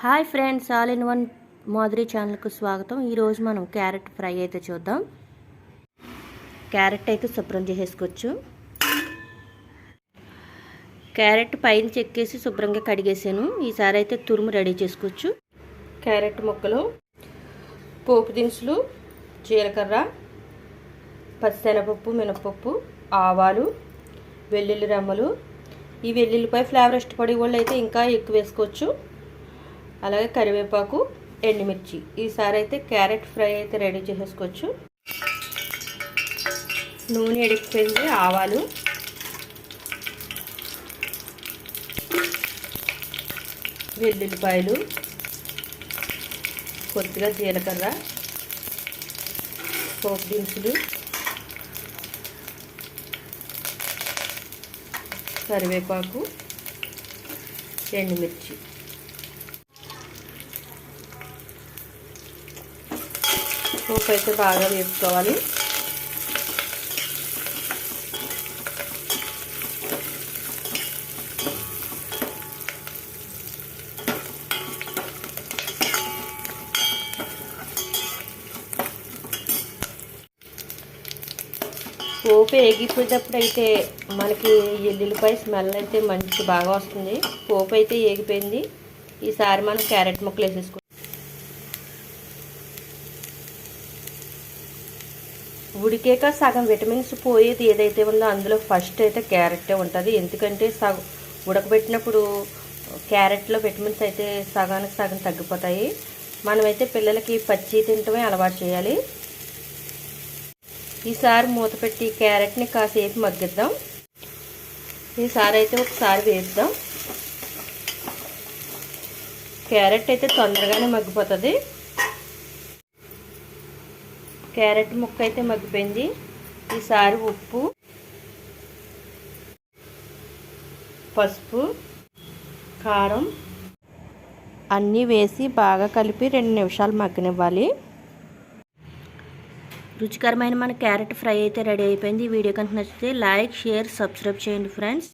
Hi friends all in one Madhuri ఛానల్కు స్వాగతం. ఈరోజు మనం క్యారెట్ ఫ్రై అయితే చూద్దాం. క్యారెట్ అయితే శుభ్రం చేసేసుకోవచ్చు. క్యారెట్ పైన చెక్కేసి శుభ్రంగా కడిగేసాను. ఈసారి అయితే తురుము రెడీ చేసుకోవచ్చు. క్యారెట్ ముక్కలు పోపు దినుసులు జీలకర్ర పచ్చిశనగపప్పు మినపప్పు ఆవాలు వెల్లుల్లి రెమ్మలు. ఈ వెల్లుల్లిపై ఫ్లేవర్ ఇష్టపడే వాళ్ళు అయితే ఇంకా ఎక్కువ వేసుకోవచ్చు. అలాగే కరివేపాకు ఎండుమిర్చి. ఈసారి అయితే క్యారెట్ ఫ్రై అయితే రెడీ చేసేసుకోవచ్చు. నూనె ఎడిగిపోయింది ఆవాలు. వెల్లుల్లిపాయలు. కొద్దిగా జీలకర్ర. పోపు దినుసులు. కరివేపాకు. ఎండుమిర్చి. పోపు అయితే బాగా వేసుకోవాలి పోపు ఏగిపోయేటప్పుడు అయితే మనకి ఎల్లుల్లిపాయ స్మెల్ అయితే మంచి బాగా వస్తుంది. పోపు అయితే ఏగిపోయింది. ఈసారి మనం క్యారెట్ ముక్కలు వేసేసుకుంటాం ఉడికేక సగం విటమిన్స్ పోయేది ఏదైతే ఉందో అందులో ఫస్ట్ అయితే క్యారెట్టే ఉంటుంది. ఎందుకంటే సగం ఉడకబెట్టినప్పుడు క్యారెట్లో విటమిన్స్ అయితే సగానికి సగం తగ్గిపోతాయి. మనమైతే పిల్లలకి పచ్చి తింటమే అలవాటు చేయాలి. ఈసారి మూత పెట్టి క్యారెట్ని కాసేపు మగ్గిద్దాం. ఈసారి అయితే ఒకసారి వేద్దాం. క్యారెట్ అయితే తొందరగానే మగ్గిపోతుంది. క్యారెట్ ముక్క అయితే మగ్గిపోయింది. ఈసారి ఉప్పు పసుపు కారం అన్నీ వేసి బాగా కలిపి రెండు నిమిషాలు మగ్గనివ్వాలి. రుచికరమైన మన క్యారెట్ ఫ్రై అయితే రెడీ అయిపోయింది. ఈ వీడియో కనుక నచ్చితే లైక్ షేర్ సబ్స్క్రైబ్ చేయండి ఫ్రెండ్స్.